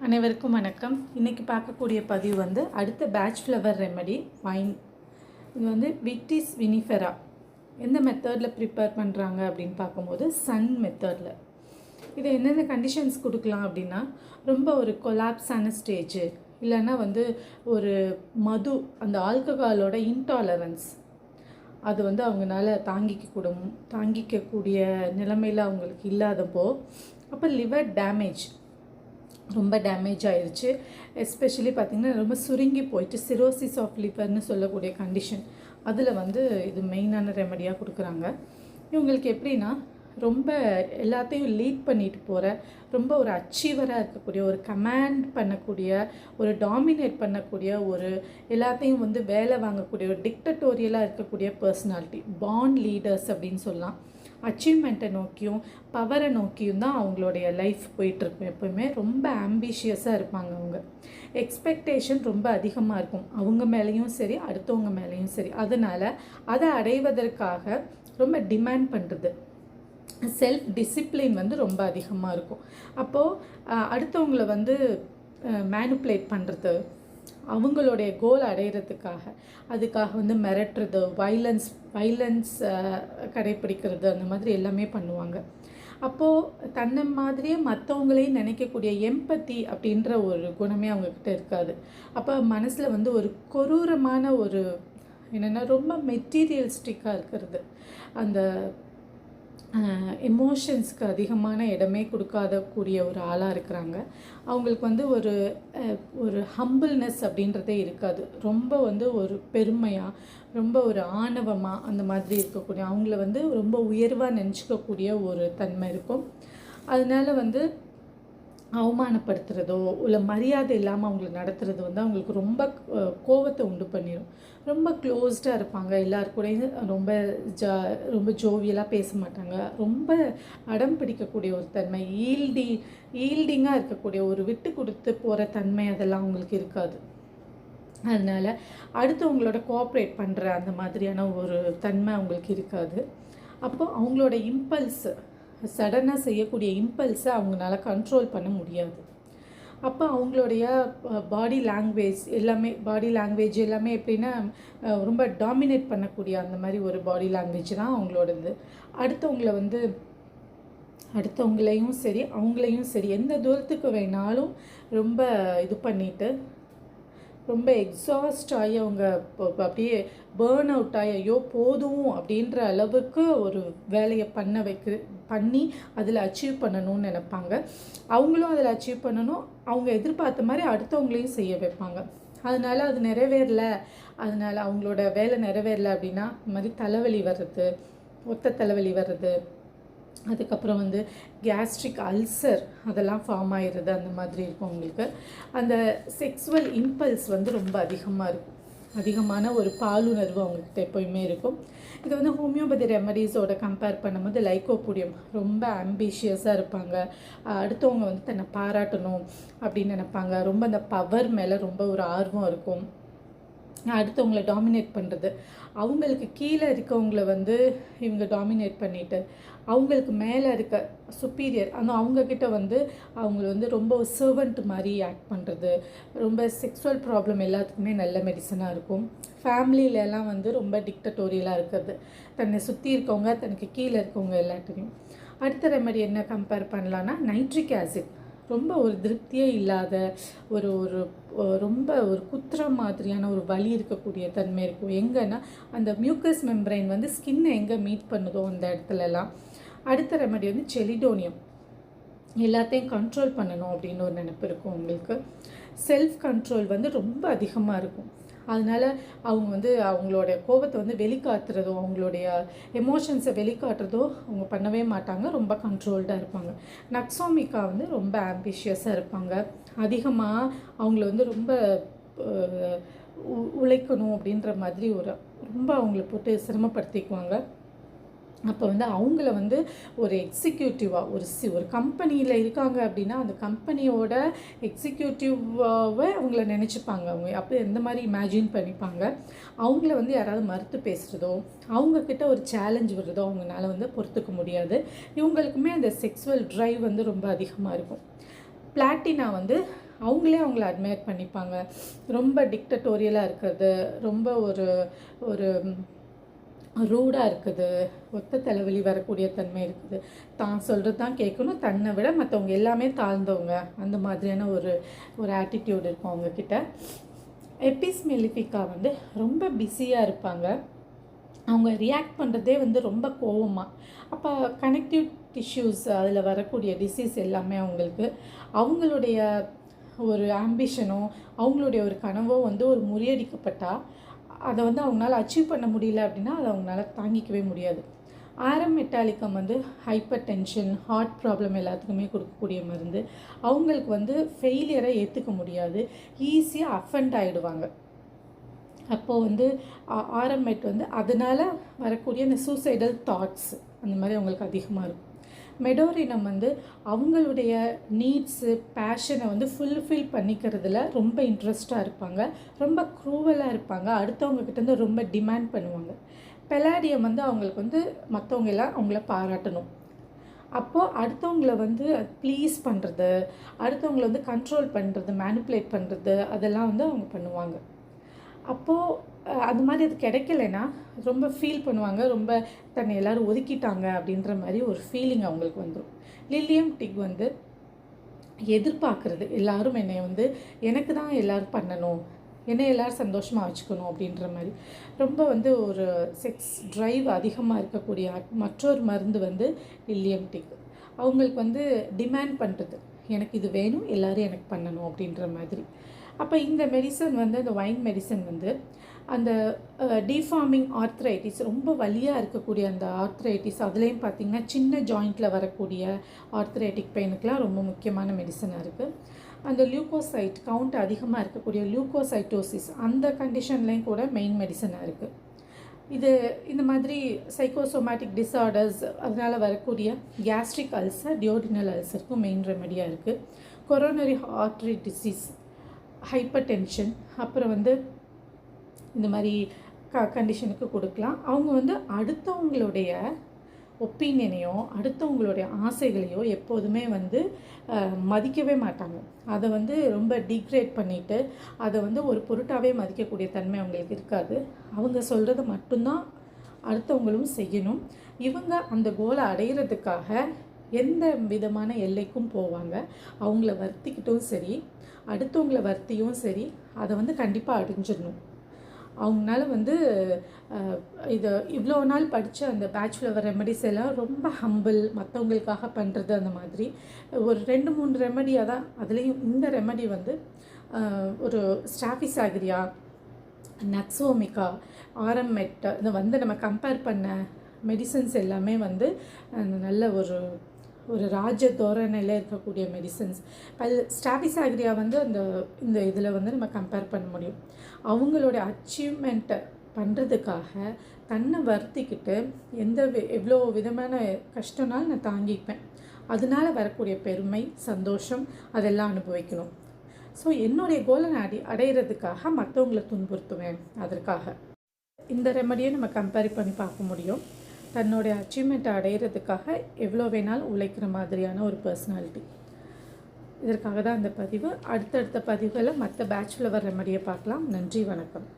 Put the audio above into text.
அனைவருக்கும் வணக்கம். இன்றைக்கி பார்க்கக்கூடிய பதிவு வந்து அடுத்த பேட்ச் ஃப்ளவர் ரெமடி வைன் இது வந்து விட்டிஸ் வினிஃபெரா எந்த மெத்தடில் ப்ரிப்பேர் பண்ணுறாங்க அப்படின்னு பார்க்கும்போது சன் மெத்தடில் இது என்னென்ன கண்டிஷன்ஸ் கொடுக்கலாம் அப்படின்னா ரொம்ப ஒரு கொலாப்ஸான ஸ்டேஜு இல்லைன்னா வந்து ஒரு மது அந்த ஆல்கஹாலோட இன்டாலரன்ஸ் அது வந்து அவங்களால தாங்கிக்க கூட தாங்கிக்கக்கூடிய நிலைமையில் அவங்களுக்கு இல்லாதப்போ அப்போ லிவர் டேமேஜ் ரொம்ப டேமேஜ் ஆயிடுச்சு எஸ்பெஷலி பார்த்திங்கன்னா ரொம்ப சுருங்கி போயிட்டு சிரோசிஸ் ஆஃப் லிவர்னு சொல்லக்கூடிய கண்டிஷன் அதில் வந்து இது மெயினான ரெமடியாக கொடுக்குறாங்க. இவங்களுக்கு எப்படின்னா ரொம்ப எல்லாத்தையும் லீட் பண்ணிட்டு போகிற ரொம்ப ஒரு அச்சீவராக இருக்கக்கூடிய ஒரு கமாண்ட் பண்ணக்கூடிய ஒரு டாமினேட் பண்ணக்கூடிய ஒரு எல்லாத்தையும் வந்து வேலை வாங்கக்கூடிய ஒரு டிக்டட்டோரியலாக இருக்கக்கூடிய பர்சனாலிட்டி பாண்ட் லீடர்ஸ் அப்படின்னு சொல்லலாம். அச்சீவ்மெண்ட்டை நோக்கியும் பவரை நோக்கியும் தான் அவங்களுடைய லைஃப் போயிட்டுருக்கும். எப்போவுமே ரொம்ப ஆம்பிஷியஸாக இருப்பாங்க அவங்க. எக்ஸ்பெக்டேஷன் ரொம்ப அதிகமாக இருக்கும். அவங்க மேலேயும் சரி அடுத்தவங்க மேலேயும் சரி. அதனால் அதை அடைவதற்காக ரொம்ப டிமாண்ட் பண்ணுறது செல்ஃப் டிசிப்ளின் வந்து ரொம்ப அதிகமாக இருக்கும். அப்போது அடுத்தவங்கள வந்து மேனுப்புலேட் பண்ணுறது அவங்களுடைய கோல் அடையிறதுக்காக அதுக்காக வந்து மிரட்டுறது வைலன்ஸ் வைலன்ஸ் கடைப்பிடிக்கிறது அந்த மாதிரி எல்லாமே பண்ணுவாங்க. அப்போது தன்னை மாதிரியே மற்றவங்களையும் நினைக்கக்கூடிய எம்பத்தி அப்படின்ற ஒரு குணமே அவங்கக்கிட்ட இருக்காது. அப்போ மனசில் வந்து ஒரு கொரூரமான ஒரு என்னென்னா ரொம்ப மெட்டீரியல்ஸ்டிக்காக இருக்கிறது. அந்த எமோஷன்ஸ்க்கு அதிகமான இடமே கொடுக்காத கூடிய ஒரு ஆளாக இருக்கிறாங்க. அவங்களுக்கு வந்து ஒரு ஒரு ஹம்பிள்னஸ் அப்படின்றதே இருக்காது. ரொம்ப வந்து ஒரு பெருமையாக ரொம்ப ஒரு ஆணவமாக அந்த மாதிரி இருக்கக்கூடிய அவங்கள வந்து ரொம்ப உயர்வாக நினச்சிக்கக்கூடிய ஒரு தன்மை இருக்கும். அதனால வந்து அவமானப்படுத்துகிறதோ இல்லை மரியாதை இல்லாமல் அவங்களை நடத்துகிறது வந்து அவங்களுக்கு ரொம்ப கோவத்தை உண்டு பண்ணிடும் ரொம்ப க்ளோஸ்டாக இருப்பாங்க. எல்லாரு கூடயும் ரொம்ப ஜா ரொம்ப ஜோவியலாக பேச மாட்டாங்க. ரொம்ப அடம் பிடிக்கக்கூடிய ஒரு தன்மை ஈல்டி ஈல்டிங்காக இருக்கக்கூடிய ஒரு விட்டு கொடுத்து போகிற தன்மை அதெல்லாம் அவங்களுக்கு இருக்காது. அதனால் அடுத்தவங்களோட கோஆப்ரேட் பண்ணுற அந்த மாதிரியான ஒரு தன்மை அவங்களுக்கு இருக்காது. அப்போது அவங்களோட இம்பல்ஸு சடனாக செய்யக்கூடிய இம்பல்ஸை அவங்களால கண்ட்ரோல் பண்ண முடியாது. அப்போ அவங்களுடைய பாடி லாங்குவேஜ் எல்லாமே பாடி லாங்குவேஜ் எல்லாமே எப்படின்னா ரொம்ப டாமினேட் பண்ணக்கூடிய அந்த மாதிரி ஒரு பாடி லாங்குவேஜ் தான் அவங்களோடது. அடுத்தவங்கள வந்து அடுத்தவங்களையும் சரி அவங்களையும் சரி எந்த தூரத்துக்கு வேணாலும் ரொம்ப இது பண்ணிவிட்டு ரொம்ப எக்ஸாஸ்ட் ஆகி அவங்க அப்படியே பேர்ன் அவுட் ஆகி ஐயோ போதும் அப்படின்ற அளவுக்கு ஒரு வேலையை பண்ண வைக்க பண்ணி அதில் அச்சீவ் பண்ணணும்னு நினைப்பாங்க. அவங்களும் அதில் அச்சீவ் பண்ணணும். அவங்க எதிர்பார்த்த மாதிரி அடுத்தவங்களையும் செய்ய வைப்பாங்க. அதனால் அது நிறைவேறல. அதனால் அவங்களோட வேலை நிறைவேறல அப்படின்னா இந்த மாதிரி தலைவலி வர்றது ஒத்த தலைவலி வர்றது அதுக்கப்புறம் வந்து கேஸ்ட்ரிக் அல்சர் அதெல்லாம் ஃபார்ம் ஆயிடுறது அந்த மாதிரி இருக்கும் உங்களுக்கு. அந்த செக்ஸுவல் இம்பல்ஸ் வந்து ரொம்ப அதிகமாக இருக்கும். அதிகமான ஒரு பாலுணர்வு அவங்கக்கிட்ட எப்போயுமே இருக்கும். இது வந்து ஹோமியோபதி ரெமடிஸோட கம்பேர் பண்ணும்போது லைக்கோபூடியம் ரொம்ப ஆம்பிஷியஸாக இருப்பாங்க. அடுத்தவங்க வந்து தன்னை பாராட்டணும் அப்படின்னு நினைப்பாங்க. ரொம்ப அந்த பவர் மேலே ரொம்ப ஒரு ஆர்வம் இருக்கும். அடுத்தவங்கள டாமினேட் பண்ணுறது அவங்களுக்கு கீழே இருக்கவங்கள வந்து இவங்க டாமினேட் பண்ணிவிட்டு அவங்களுக்கு மேலே இருக்க சுப்பீரியர் அந்த அவங்கக்கிட்ட வந்து அவங்கள வந்து ரொம்ப சர்வெண்ட் மாதிரி ஆக்ட் பண்ணுறது ரொம்ப செக்ஸுவல் ப்ராப்ளம் எல்லாத்துக்குமே நல்ல மெடிசனாக இருக்கும். ஃபேமிலியிலலாம் வந்து ரொம்ப டிக்டட்டோரியலாக இருக்கிறது. தன்னை சுற்றி இருக்கவங்க தனக்கு கீழே இருக்கவங்க எல்லாத்தையும் அடுத்த ரெமடி என்ன கம்பேர் பண்ணலான்னா நைட்ரிக் ஆசிட் ரொம்ப ஒரு திருப்தியே இல்லாத ஒரு ஒரு ரொம்ப ஒரு குத்துற மாதிரியான ஒரு வலி இருக்கக்கூடிய தன்மை இருக்கும். எங்கன்னா அந்த மியூக்கஸ் மெம்பரைன் வந்து ஸ்கின்னை எங்கே மீட் பண்ணுதோ அந்த இடத்துலலாம். அடுத்த ரெமடி வந்து செலிடோனியம் எல்லாத்தையும் கண்ட்ரோல் பண்ணணும் அப்படின்னு ஒரு நினப்பு இருக்கும் உங்களுக்கு. செல்ஃப் கண்ட்ரோல் வந்து ரொம்ப அதிகமாக இருக்கும். அதனால் அவங்க வந்து அவங்களோட கோபத்தை வந்து வெளிக்காட்டுறதோ அவங்களுடைய எமோஷன்ஸை வெளிக்காட்டுறதோ அவங்க பண்ணவே மாட்டாங்க. ரொம்ப கண்ட்ரோல்டாக இருப்பாங்க. நக்ஸோமிக்கா வந்து ரொம்ப ஆம்பிஷியஸாக இருப்பாங்க. அதிகமாக அவங்கள வந்து ரொம்ப உழைக்கணும் அப்படின்ற மாதிரி ஒரு ரொம்ப அவங்கள போட்டு சிரமப்படுத்திக்குவாங்க. அப்போ வந்து அவங்கள வந்து ஒரு எக்ஸிக்யூட்டிவாக ஒரு சி ஒரு கம்பெனியில் இருக்காங்க அப்படின்னா அந்த கம்பெனியோட எக்ஸிக்யூட்டிவாகவே அவங்கள நினச்சிப்பாங்க. அவங்க அப்போ எந்த மாதிரி இமேஜின் பண்ணிப்பாங்க. அவங்கள வந்து யாராவது மறுத்து பேசுகிறதோ அவங்கக்கிட்ட ஒரு சேலஞ்ச் வருதோ அவங்களால வந்து பொறுத்துக்க முடியாது. இவங்களுக்குமே அந்த செக்ஸுவல் ட்ரைவ் வந்து ரொம்ப அதிகமாக இருக்கும். பிளாட்டினா வந்து அவங்களே அவங்கள அட்மையர் பண்ணிப்பாங்க. ரொம்ப டிக்டட்டோரியலாக இருக்கிறது ரொம்ப ஒரு ஒரு ரூடாக இருக்குது. ஒத்த தலைவலி வரக்கூடிய தன்மை இருக்குது. தான் சொல்கிறது தான் கேட்கணும். தன்னை விட மற்றவங்க எல்லாமே தாழ்ந்தவங்க. அந்த மாதிரியான ஒரு ஒரு ஆட்டிடியூட் இருக்கும் அவங்கக்கிட்ட எப்பிஸ் மெலிஃபிகா வந்து ரொம்ப பிஸியாக இருப்பாங்க. அவங்க ரியாக்ட் பண்ணுறதே வந்து ரொம்ப கோவமாக அப்போ கனெக்டிவ் டிஷ்யூஸ் அதில் வரக்கூடிய டிசீஸ் எல்லாமே அவங்களுக்கு அவங்களுடைய ஒரு ஆம்பிஷனோ அவங்களுடைய ஒரு கனவோ வந்து ஒரு முறியடிக்கப்பட்டால் அதை வந்து அவங்களால அச்சீவ் பண்ண முடியல அப்படின்னா அதை அவங்களால தாங்கிக்கவே முடியாது. ஆரம் மெட்டாலிக்கம் வந்து ஹைப்பர் டென்ஷன் ஹார்ட் ப்ராப்ளம் எல்லாத்துக்குமே கொடுக்கக்கூடிய மருந்து. அவங்களுக்கு வந்து ஃபெயிலியரை ஏற்றுக்க முடியாது. ஈஸியாக அஃபண்ட் ஆகிடுவாங்க அப்போது வந்து ஆரம்பெட் வந்து அதனால் வரக்கூடிய இந்த சூசைடல் தாட்ஸ் அந்த மாதிரி அவங்களுக்கு அதிகமாக இருக்கும். மெடோரினம் வந்து அவங்களுடைய நீட்ஸு பேஷனை வந்து ஃபுல்ஃபில் பண்ணிக்கிறதுல ரொம்ப இன்ட்ரெஸ்டாக இருப்பாங்க. ரொம்ப க்ரூவலாக இருப்பாங்க. அடுத்தவங்க கிட்டேருந்து ரொம்ப டிமாண்ட் பண்ணுவாங்க. பெலாடியம் வந்து அவங்களுக்கு வந்து மற்றவங்க எல்லாம் அவங்கள பாராட்டணும். அப்போது அடுத்தவங்கள வந்து ப்ளீஸ் பண்ணுறது அடுத்தவங்கள வந்து கண்ட்ரோல் பண்ணுறது மேனிப்புலேட் பண்ணுறது அதெல்லாம் வந்து அவங்க பண்ணுவாங்க. அப்போது அது மாதிரி அது கிடைக்கலனா ரொம்ப ஃபீல் பண்ணுவாங்க ரொம்ப தன்னை எல்லோரும் ஒதுக்கிட்டாங்க அப்படின்ற மாதிரி ஒரு ஃபீலிங் அவங்களுக்கு வந்துடும் லில்லியம் டிக் வந்து எதிர்பார்க்குறது எல்லோரும் என்னை வந்து எனக்கு தான் எல்லோரும் பண்ணணும் என்னை எல்லோரும் சந்தோஷமாக வச்சுக்கணும் அப்படின்ற மாதிரி. ரொம்ப வந்து ஒரு செக்ஸ் ட்ரைவ் அதிகமாக இருக்கக்கூடிய மற்றொரு மருந்து வந்து லில்லியம் டிக். அவங்களுக்கு வந்து டிமாண்ட் பண்ணுறது எனக்கு இது வேணும் எல்லோரும் எனக்கு பண்ணணும் அப்படின்ற மாதிரி. அப்போ இந்த மெடிசன் வந்து இந்த வைன் மெடிசன் வந்து அந்த டிஃபார்மிங் ஆர்த்ரைட்டிஸ் ரொம்ப வலியாக இருக்கக்கூடிய அந்த ஆர்த்ரைட்டிஸ் அதுலேயும் பார்த்திங்கன்னா சின்ன ஜாயிண்ட்டில் வரக்கூடிய ஆர்த்ரைட்டிக் பெயினுக்கெலாம் ரொம்ப முக்கியமான மெடிசனாக இருக்குது அந்த லியூகோசைட் கவுண்ட் அதிகமாக இருக்கக்கூடிய லியூகோசைட்டோசிஸ் அந்த கண்டிஷன்லேயும் கூட மெயின் மெடிசனாக இருக்குது இது இந்த மாதிரி சைக்கோசோமேட்டிக் டிஸார்டர்ஸ் அதனால் வரக்கூடிய கேஸ்ட்ரிக் அல்சர் டியோடினல் அல்சருக்கும் மெயின் ரெமெடியாக இருக்குது coronary hearty disease hypertension அப்புறம் வந்து இந்த மாதிரி க கண்டிஷனுக்கு கொடுக்கலாம். அவங்க வந்து அடுத்தவங்களுடைய ஒப்பீனியனையோ அடுத்தவங்களுடைய ஆசைகளையோ எப்போதுமே வந்து மதிக்கவே மாட்டாங்க. அதை வந்து ரொம்ப டிக்ரேட் பண்ணிவிட்டு அதை வந்து ஒரு பொருட்டாகவே மதிக்கக்கூடிய தன்மை அவங்களுக்கு இருக்காது. அவங்க சொல்கிறது மட்டும்தான் அடுத்தவங்களும் செய்யணும். இவங்க அந்த கோலை அடையிறதுக்காக எந்த விதமான எல்லைக்கும் போவாங்க. அவங்கள வருத்திக்கிட்டும் சரி அடுத்தவங்கள வருத்தியும் சரி அதை வந்து கண்டிப்பாக அடைஞ்சிடணும். அவங்களால வந்து இதை இவ்வளோ நாள் படித்த அந்த பேச்சுலர் ரெமெடிஸ் எல்லாம் ரொம்ப ஹம்பிள் மற்றவங்களுக்காக பண்ணுறது அந்த மாதிரி. ஒரு ரெண்டு மூணு ரெமெடியாக தான் அதுலேயும் இந்த ரெமடி வந்து ஒரு ஸ்டாஃபிஸ் ஆகிரியா நக்ஸோமிகா ஆரம்மெட் இதை வந்து நம்ம கம்பேர் பண்ண மெடிசன்ஸ் எல்லாமே வந்து நல்ல ஒரு ஒரு ராஜ தோரணையில் இருக்கக்கூடிய மெடிசன்ஸ் அது ஸ்டாபிசாகிரியா வந்து அந்த இந்த இதில் வந்து நம்ம கம்பேர் பண்ண முடியும். அவங்களோட அச்சீவ்மெண்ட்டை பண்ணுறதுக்காக தன்னை வருத்திக்கிட்டு எந்த எவ்வளோ விதமான கஷ்டம்னாலும் நான் தாங்கிப்பேன். அதனால் வரக்கூடிய பெருமை சந்தோஷம் அதெல்லாம் அனுபவிக்கணும். ஸோ என்னுடைய கோலை நான் அடி அடையிறதுக்காக மற்றவங்களை துன்புறுத்துவேன். அதற்காக. இந்த ரெமடியை நம்ம கம்பேர் பண்ணி பார்க்க முடியும். தன்னுடைய அச்சீவ்மெண்ட்டை அடையிறதுக்காக எவ்வளோ வேணாலும் உழைக்கிற மாதிரியான ஒரு பர்சனாலிட்டி இதற்காக தான் அந்த பதிவு. அடுத்தடுத்த பதிவுகளில் மற்ற பேச்சுலர் மாதிரியே பார்க்கலாம். நன்றி வணக்கம்.